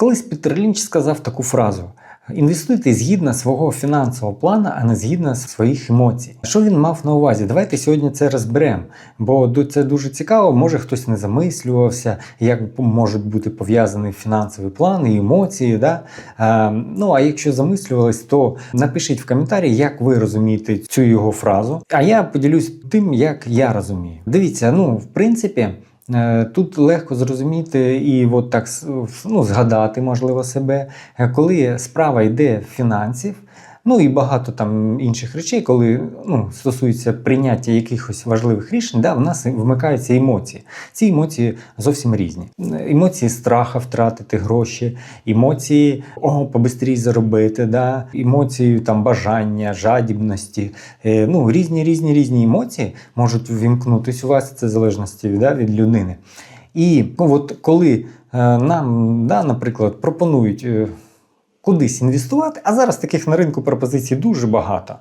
Колись Пітер Лінч сказав таку фразу: інвестуйте згідно свого фінансового плану, а не згідно своїх емоцій. Що він мав на увазі? Давайте сьогодні це розберемо, бо це дуже цікаво. Може хтось не замислювався, як можуть бути пов'язані фінансовий план і емоції. Да? Е, ну а якщо замислювались, то напишіть в коментарі, як ви розумієте цю його фразу. А я поділюсь тим, як я розумію. Дивіться, ну в принципі. Е, Тут легко зрозуміти і от так ну, згадати, можливо, себе, Е, коли справа йде фінансів, ну і багато там інших речей, коли ну, стосується прийняття якихось важливих рішень, да, в нас вмикаються емоції. Ці емоції зовсім різні. Емоції страха втратити гроші, емоції о, побистрій заробити, да, емоції там бажання, жадібності. Е, ну, різні, різні, різні емоції можуть ввімкнутись у вас, це в залежності да, від людини. І ну, от коли е, нам, да, наприклад, пропонують е, кудись інвестувати, а зараз таких на ринку пропозицій дуже багато.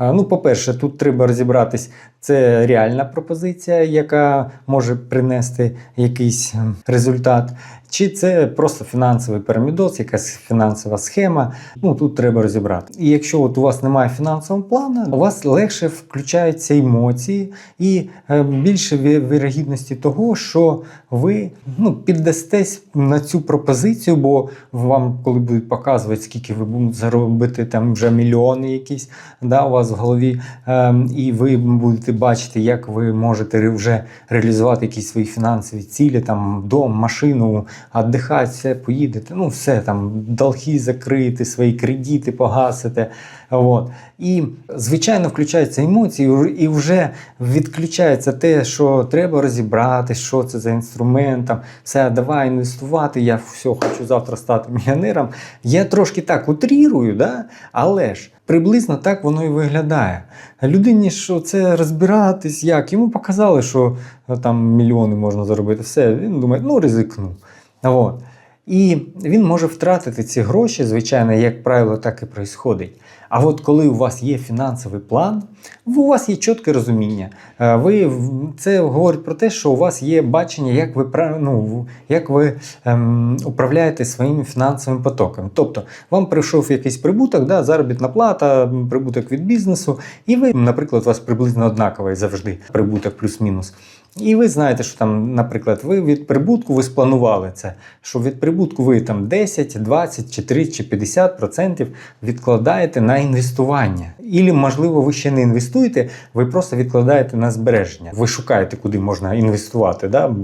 Е, Ну, по-перше, тут треба розібратись, це реальна пропозиція, яка може принести якийсь ем, результат, чи це просто фінансовий пірамідоз, якась фінансова схема. Ну тут треба розібрати. І якщо от у вас немає фінансового плану, у вас легше включаються емоції і е, більше вірогідності того, що ви ну, піддастесь на цю пропозицію, бо вам, коли будуть показувати, скільки ви будете заробити там вже мільйони якісь да, у вас в голові, ем, і ви будете бачити, як ви можете вже реалізувати якісь свої фінансові цілі, там дом, машину, віддихати, все, поїдете, ну все там, долги закрити, свої кредити погасите. От. І, звичайно, включаються емоції, і вже відключається те, що треба розібрати, що це за інструмент, там, все, давай інвестувати, я все, хочу завтра стати мільйонером. Я трошки так утрірую, да? але ж приблизно так воно і виглядає. Людині, що це розбиратись, як йому показали, що е, там мільйони можна заробити, все, він думає, ну ризикну. От. І він може втратити ці гроші, звичайно, як правило, так і відбувається. А от коли у вас є фінансовий план, у вас є чітке розуміння. Е, Ви це говорить про те, що у вас є бачення, як ви ну, як ви ем, управляєте своїми фінансовими потоками. Тобто вам прийшов якийсь прибуток, да, заробітна плата, прибуток від бізнесу, і ви, наприклад, у вас приблизно однаковий завжди прибуток плюс-мінус. І ви знаєте, що там, наприклад, ви від прибутку ви спланували це, що від прибутку ви там 10, 20, чи 30, чи 50 процентів відкладаєте на інвестування. Ілі, можливо, ви ще не інвестуєте, ви просто відкладаєте на збереження. Ви шукаєте, куди можна інвестувати, да?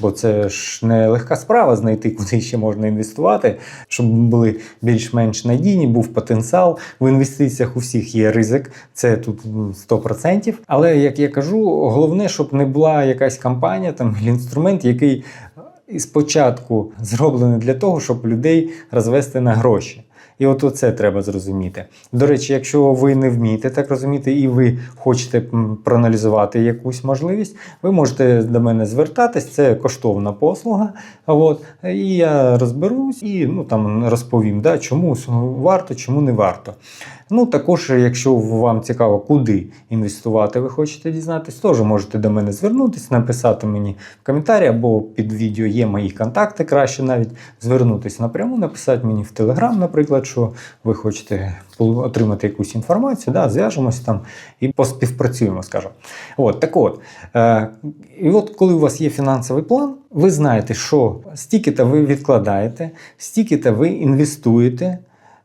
бо це ж не легка справа знайти, куди ще можна інвестувати, щоб були більш-менш надійні, був потенціал. В інвестиціях у всіх є ризик, це тут 100%. Але як я кажу, головне, щоб не була якась компанія там чи інструмент, який спочатку зроблений для того, щоб людей розвести на гроші. І от оце треба зрозуміти. До речі, якщо ви не вмієте так розуміти, і ви хочете проаналізувати якусь можливість, ви можете до мене звертатись, це коштовна послуга. От, і я розберусь і ну, там, розповім, да, чому варто, чому не варто. Ну, також, якщо вам цікаво, куди інвестувати, ви хочете дізнатись, теж можете до мене звернутися, написати мені в коментарі або під відео є мої контакти, краще навіть звернутися напряму, написати мені в Телеграм, наприклад, що ви хочете отримати якусь інформацію, да, зв'яжемося там і поспівпрацюємо, скажімо. От, так от, е, і от коли у вас є фінансовий план, ви знаєте, що стільки-то ви відкладаєте, стільки-то ви інвестуєте.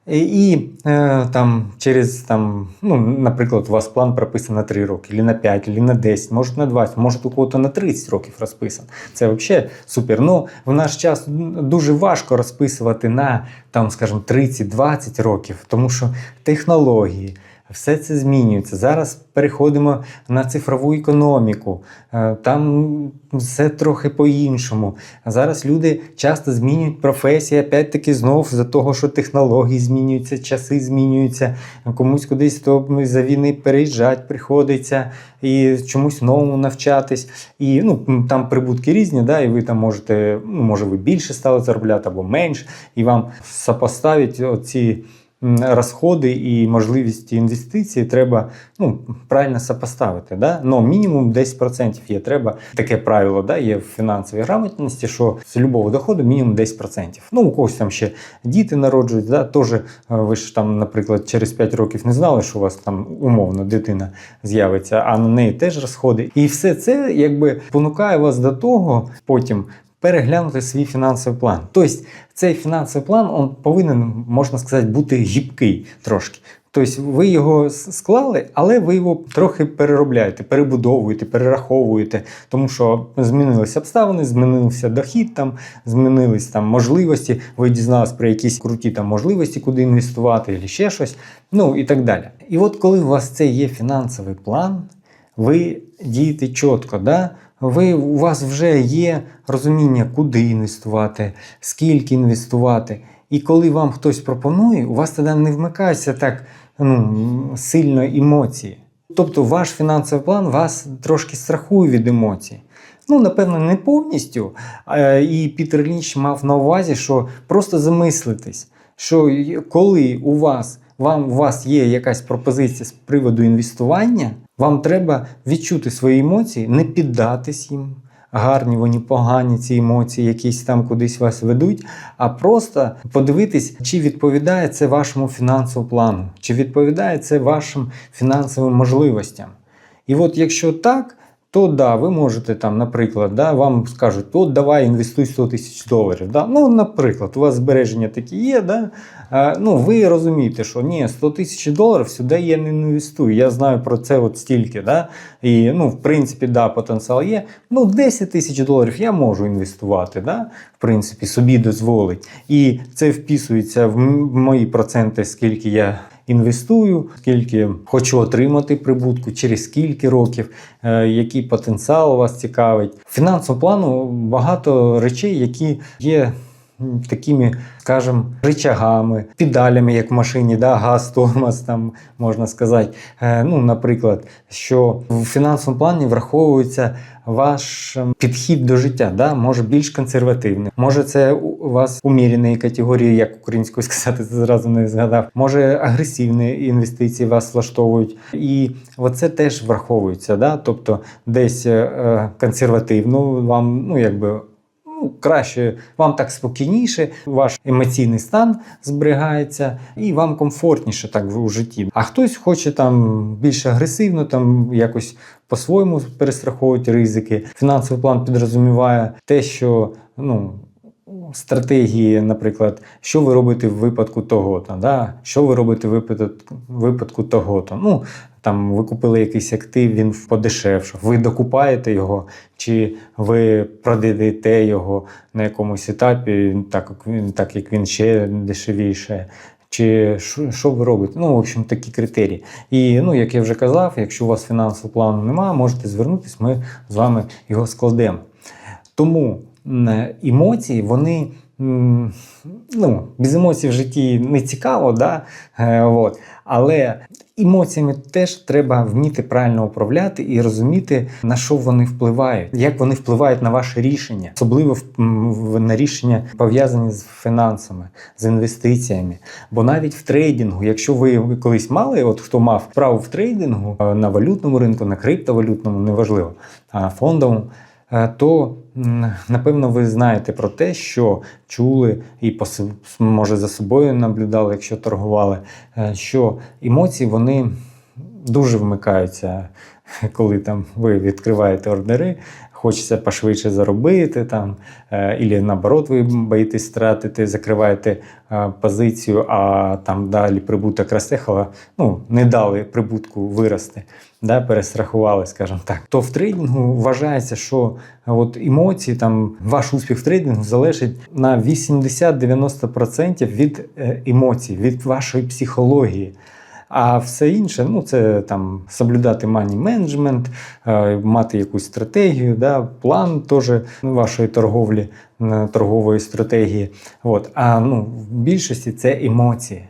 І і, е, там через там, ну, наприклад, у вас план прописаний на 3 роки, або на 5, або на 10, може на 20, може у кого-то на 30 років розписан. Це взагалі супер. Ну, в наш час дуже важко розписувати на там, скажімо, 30-20 років, тому що технології. Все це змінюється. Зараз переходимо на цифрову економіку. Е, Там все трохи по-іншому. Зараз люди часто змінюють професії, опять-таки знов за того, що технології змінюються, часи змінюються. Комусь кудись то за війни переїжджати приходиться і чомусь новому навчатись. І ну, там прибутки різні, да, і ви там можете, ну, може, ви більше стали заробляти або менше, і вам сопоставить оці м, розходи і можливість інвестицій треба ну, правильно сопоставити. Да? Ну, мінімум 10% є. Треба таке правило, да, є в фінансовій грамотності, що з любого доходу мінімум 10%. Ну, у когось там ще діти народжують, да, теж е, ви ж там, наприклад, через 5 років не знали, що у вас там умовно дитина з'явиться, а на неї теж розходи. І все це якби понукає вас до того потім. Переглянути свій фінансовий план. Тобто цей фінансовий план он повинен, можна сказати, бути гібкий трошки. Тобто ви його склали, але ви його трохи переробляєте, перебудовуєте, перераховуєте, тому що змінилися обставини, змінився дохід, там, змінились там можливості. Ви дізналися про якісь круті там можливості, куди інвестувати, або ще щось. Ну і так далі. І от коли у вас це є фінансовий план, ви дієте чітко, да? Ви, у вас вже є розуміння, куди інвестувати, скільки інвестувати. І коли вам хтось пропонує, у вас тоді не вмикаються так ну, сильно емоції. Тобто ваш фінансовий план вас трошки страхує від емоцій. Ну, напевно, не повністю. І Пітер Лінч мав на увазі, що просто замислитись, що коли у вас, вам, у вас є якась пропозиція з приводу інвестування, вам треба відчути свої емоції, не піддатись їм. Гарні вони погані ці емоції, якісь там кудись вас ведуть, а просто подивитись, чи відповідає це вашому фінансовому плану, чи відповідає це вашим фінансовим можливостям. І от якщо так, то да, ви можете там, наприклад, да, вам скажуть, от давай інвестуй 100 тисяч доларів. Да? Ну, наприклад, у вас збереження такі є, да? а, ну, ви розумієте, що ні, 100 тисяч доларів сюди я не інвестую. Я знаю про це от стільки. Да? І, ну, в принципі, да, потенціал є. Ну, 10 тисяч доларів я можу інвестувати, да? в принципі, собі дозволить. І це вписується в мої проценти, скільки я інвестую, скільки хочу отримати прибутку, через скільки років, е, який потенціал вас цікавить. В фінансовому плану багато речей, які є. Такими, скажімо, рычагами, педалями, як в машині, да, газ, тормоз, там можна сказати. Е, ну, наприклад, що в фінансовому плані враховується ваш ем, підхід до життя, да, може більш консервативний. Може, це у у вас уміреної категорії, як українською сказати, це зразу не згадав. Може, агресивні інвестиції вас влаштовують. І оце теж враховується. Да? Тобто, десь е, е, консервативно вам, ну якби. Ну, краще, вам так спокійніше, ваш емоційний стан зберігається, і вам комфортніше так у житті. А хтось хоче там більш агресивно, там якось по-своєму перестраховувати ризики. Фінансовий план підрозуміває те, що ну. Стратегії, наприклад, що ви робите в випадку того-то, да? що ви робите в випадку того-то. Ну, там ви купили якийсь актив, він подешевшав. Ви докупаєте його, чи ви продаєте його на якомусь етапі, так так як він ще дешевіше. Чи що, ви робите? Ну, в общем, такі критерії. І ну, як я вже казав, якщо у вас фінансового плану немає, можете звернутися, ми з вами його складемо. Тому емоції, вони ну, без емоцій в житті не цікаво, да? Е, от. але емоціями теж треба вміти правильно управляти і розуміти, на що вони впливають, як вони впливають на ваше рішення, особливо на рішення пов'язані з фінансами, з інвестиціями. Бо навіть в трейдингу, якщо ви колись мали, от хто мав право в трейдингу е, на валютному ринку, на криптовалютному, неважливо, а фондовому. Е, То напевно ви знаєте про те, що чули і може за собою наблюдали, якщо торгували, е, що емоції вони дуже вмикаються, коли там ви відкриваєте ордери, хочеться пошвидше заробити там, е, і наоборот, ви боїтесь втратити, закриваєте е, позицію, а там далі прибуток росте, але ну, не дали прибутку вирости, да, перестрахували, скажімо так. То в трейдингу вважається, що от емоції, там, ваш успіх в трейдингу залежить на 80-90% від е, емоцій, від вашої психології. А все інше, ну це там соблюдати мані менеджмент, мати якусь стратегію, да, план теж вашої торговлі, торгової стратегії. От. А ну, в більшості це емоції.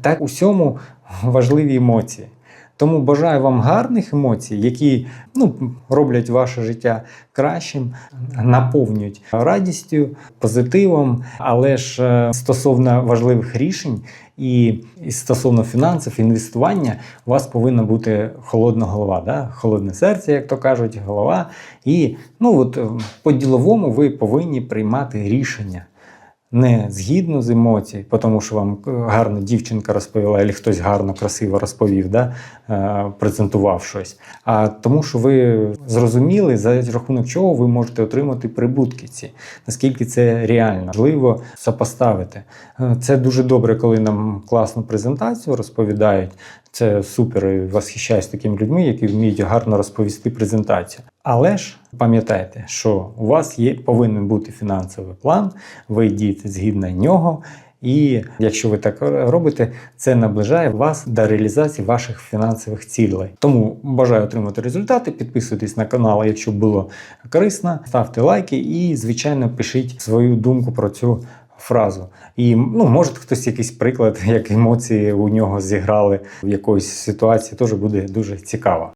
Так, усьому важливі емоції. Тому бажаю вам гарних емоцій, які ну, роблять ваше життя кращим, наповнюють радістю, позитивом, але ж е, стосовно важливих рішень і, стосовно фінансів, інвестування, у вас повинна бути холодна голова, да? холодне серце, як то кажуть, голова. І ну, от, е, по-діловому ви повинні приймати рішення. Не згідно з емоцій, тому що вам е, гарна дівчинка розповіла, або хтось гарно, красиво розповів, да, е, презентував щось. А тому, що ви зрозуміли, за рахунок чого ви можете отримати прибутки ці, наскільки це реально можливо сопоставити. Е, Це дуже добре, коли нам класну презентацію розповідають. Це супер і восхищаюсь такими людьми, які вміють гарно розповісти презентацію. Але ж пам'ятайте, що у вас є повинен бути фінансовий план, ви дієте згідно нього. І якщо ви так робите, це наближає вас до реалізації ваших фінансових цілей. Тому бажаю отримати результати. Підписуйтесь на канал, якщо було корисно, ставте лайки і, звичайно, пишіть свою думку про цю фразу. І ну, може хтось якийсь приклад, як емоції у нього зіграли в якоїсь ситуації, теж буде дуже цікаво.